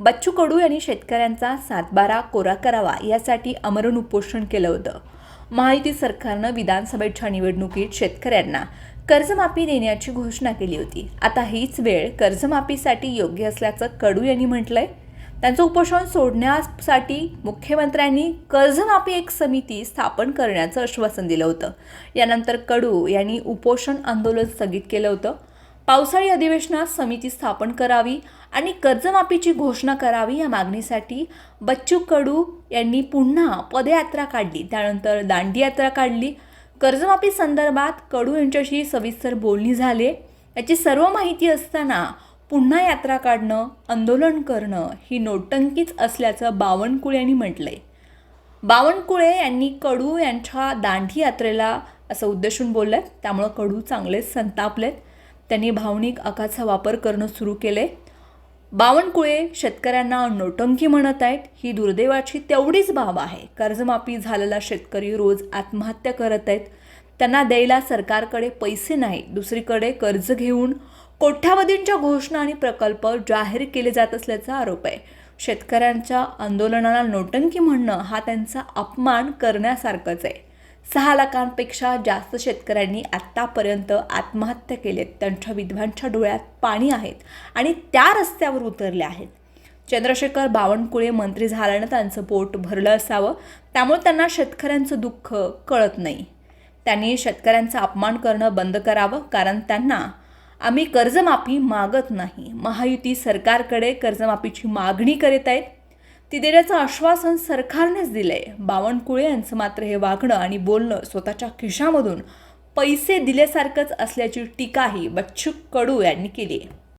बच्चू कडू यांनी शेतकऱ्यांचा सातबारा कोरा करावा यासाठी अमरण उपोषण केलं होतं. महायुती सरकारनं विधानसभेच्या निवडणुकीत शेतकऱ्यांना कर्जमाफी देण्याची घोषणा केली होती. आता हीच वेळ कर्जमाफीसाठी योग्य असल्याचं कडू यांनी म्हटलंय. त्यांचं उपोषण सोडण्यासाठी मुख्यमंत्र्यांनी कर्जमाफी एक समिती स्थापन करण्याचं आश्वासन दिलं होतं. यानंतर कडू यांनी उपोषण आंदोलन स्थगित केलं होतं. पावसाळी अधिवेशनात समिती स्थापन करावी आणि कर्जमाफीची घोषणा करावी या मागणीसाठी बच्चू कडू यांनी पुन्हा पदयात्रा काढली. त्यानंतर दांडी यात्रा काढली. कर्जमाफी संदर्भात कडू यांच्याशी सविस्तर बोलणी झाले. याची सर्व माहिती असताना पुन्हा यात्रा काढणं आंदोलन करणं ही नोटंकीच असल्याचं बावनकुळे यांनी म्हटलं आहे बावनकुळे यांनी कडू यांच्या दांडी यात्रेला असं उद्देशून बोललेत त्यामुळं कडू चांगलेच संतापलेत. त्यांनी भावनिक आकाचा वापर करणं सुरू केले. बावनकुळे शेतकऱ्यांना नोटंकी म्हणत आहेत. ही दुर्दैवाची तेवढीच बाब आहे. कर्जमाफी झालेला शेतकरी रोज आत्महत्या करत आहेत. त्यांना द्यायला सरकारकडे पैसे नाही दुसरीकडे कर्ज घेऊन कोट्यावधींच्या घोषणा आणि प्रकल्प जाहीर केले जात असल्याचा आरोप आहे. शेतकऱ्यांच्या आंदोलनाला नोटंकी म्हणणं हा त्यांचा अपमान करण्यासारखंच आहे. सहा लाखांपेक्षा जास्त शेतकऱ्यांनी आत्तापर्यंत आत्महत्या केलेत. त्यांच्या विधवांच्या डोळ्यात पाणी आहेत आणि त्या रस्त्यावर उतरले आहेत. चंद्रशेखर बावनकुळे मंत्री झाल्यानं त्यांचं पोट भरलं असावं. त्यामुळे त्यांना शेतकऱ्यांचं दुःख कळत नाही. त्यांनी शेतकऱ्यांचा अपमान करणं बंद करावं कारण त्यांना आम्ही कर्जमाफी मागत नाही. महायुती सरकारकडे कर्जमाफीची मागणी करीत आहेत. ती देण्याचं आश्वासन सरकारनेच दिलंय. बावनकुळे यांचं मात्र हे वागणं आणि बोलणं स्वतःच्या खिशामधून पैसे दिल्यासारखंच असल्याची टीकाही बच्चू कडू यांनी केली आहे